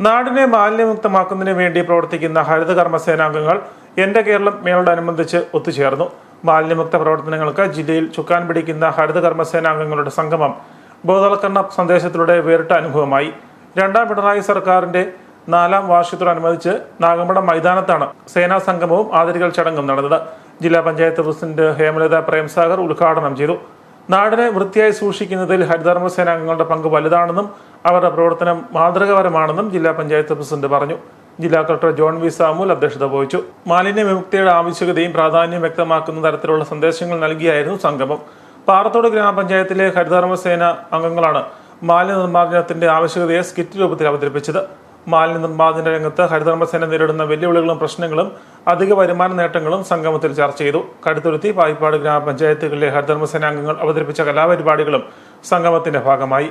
നാടിനെ മാലിന്യമുക്തമാക്കുന്നതിന് വേണ്ടി പ്രവർത്തിക്കുന്ന ഹരിത കർമ്മസേനാംഗങ്ങൾ എന്റെ കേരളം മേളോടനുബന്ധിച്ച് ഒത്തുചേർന്നു. മാലിന്യമുക്ത പ്രവർത്തനങ്ങൾക്ക് ജില്ലയിൽ ചുക്കാൻ പിടിക്കുന്ന ഹരിത കർമ്മസേനാംഗങ്ങളുടെ സംഗമം ബോധവൽക്കരണ സന്ദേശത്തിലൂടെ വേറിട്ട അനുഭവമായി. രണ്ടാം പിണറായി സർക്കാരിന്റെ നാലാം വാർഷികത്തോടനുബന്ധിച്ച് നാഗമ്പടം മൈതാനത്താണ് സേനാ സംഗമവും ആദരികൾ ചടങ്ങും നടന്നത്. ജില്ലാ പഞ്ചായത്ത് പ്രസിഡന്റ് ഹേമലത പ്രേംസാഗർ ഉദ്ഘാടനം ചെയ്തു. നാടിനെ വൃത്തിയായി സൂക്ഷിക്കുന്നതിൽ ഹരിതകർമ്മ സേനാംഗങ്ങളുടെ പങ്ക് വലുതാണെന്നും അവരുടെ പ്രവർത്തനം മാതൃകാപരമാണെന്നും ജില്ലാ പഞ്ചായത്ത് പ്രസിഡന്റ് പറഞ്ഞു. ജില്ലാ കളക്ടർ ജോൺ വി സാമുൽ അധ്യക്ഷത വഹിച്ചു. മാലിന്യ വിമുക്തിയുടെ ആവശ്യകതയും പ്രാധാന്യം വ്യക്തമാക്കുന്ന തരത്തിലുള്ള സന്ദേശങ്ങൾ നൽകിയായിരുന്നു സംഗമം. പാറത്തോട് ഗ്രാമപഞ്ചായത്തിലെ ഹരിതകർമ്മസേന അംഗങ്ങളാണ് മാലിന്യ നിർമ്മാർജനത്തിന്റെ ആവശ്യകതയെ സ്കിറ്റ് രൂപത്തിൽ അവതരിപ്പിച്ചത്. മാലിന്യ നിർമ്മാർജന രംഗത്ത് ഹരിതകർമ്മസേന നേരിടുന്ന വെല്ലുവിളികളും പ്രശ്നങ്ങളും അധിക വരുമാന നേട്ടങ്ങളും സംഗമത്തിൽ ചർച്ച ചെയ്തു. കടുത്തുരുത്തി പായിപ്പാട് ഗ്രാമപഞ്ചായത്തുകളിലെ ഹരിതകർമ്മസേന അംഗങ്ങൾ അവതരിപ്പിച്ച കലാപരിപാടികളും സംഗമത്തിന്റെ ഭാഗമായി.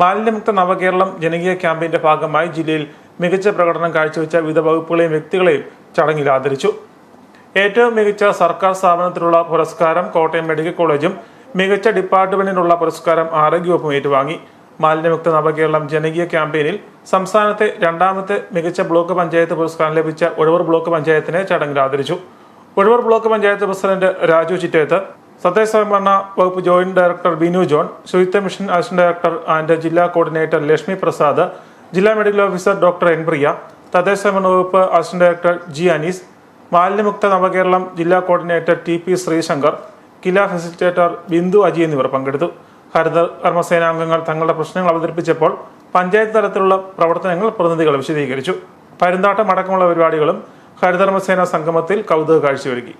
മാലിന്യമുക്ത നവകേരളം ജനകീയ ക്യാമ്പയിന്റെ ഭാഗമായി ജില്ലയിൽ മികച്ച പ്രകടനം കാഴ്ചവെച്ച വിവിധ വകുപ്പുകളെയും വ്യക്തികളെയും ചടങ്ങിൽ ആദരിച്ചു. ഏറ്റവും മികച്ച സർക്കാർ സ്ഥാപനത്തിനുള്ള പുരസ്കാരം കോട്ടയം മെഡിക്കൽ കോളേജും മികച്ച ഡിപ്പാർട്ട്മെന്റിനുള്ള പുരസ്കാരം ആരോഗ്യവകുപ്പും ഏറ്റുവാങ്ങി. മാലിന്യമുക്ത നവകേരളം ജനകീയ ക്യാമ്പയിനിൽ സംസ്ഥാനത്തെ രണ്ടാമത്തെ മികച്ച ബ്ലോക്ക് പഞ്ചായത്ത് പുരസ്കാരം ലഭിച്ച ഒഴുവർ ബ്ലോക്ക് പഞ്ചായത്തിനെ ചടങ്ങിൽ ആദരിച്ചു. ഒഴുവർ ബ്ലോക്ക് പഞ്ചായത്ത് പ്രസിഡന്റ് രാജു ചിറ്റേത്ത് സംവരണ വകുപ്പ് ജോയിന്റ് ഡയറക്ടർ ബിനു ജോൺ ശുചിത്വ മിഷൻ അസിസ്റ്റന്റ് ഡയറക്ടർ ആൻഡ് ജില്ലാ കോർഡിനേറ്റർ ലക്ഷ്മി പ്രസാദ് ജില്ലാ medical officer doctor N Priya സംവരണ വകുപ്പ് അസിസ്റ്റന്റ് ഡയറക്ടർ ജി അനീസ് മാലിന്യമുക്ത നവകേരളം ജില്ലാ coordinator T P Sreesankar KILA facilitator Bindu Aji എന്നിവർ പങ്കെടുത്തു. ഹരിത കർമ്മസേനാംഗങ്ങൾ തങ്ങളുടെ പ്രശ്നങ്ങൾ അവതരിപ്പിച്ചപ്പോൾ പഞ്ചായത്ത് തലത്തിലുള്ള പ്രവർത്തനങ്ങൾ പ്രതിനിധികൾ വിശദീകരിച്ചു. പരുന്താട്ടം അടക്കമുള്ള പരിപാടികളും ഹരിതകർമ്മസേന സംഗമത്തിൽ കൗതുക കാഴ്ചയൊരുക്കി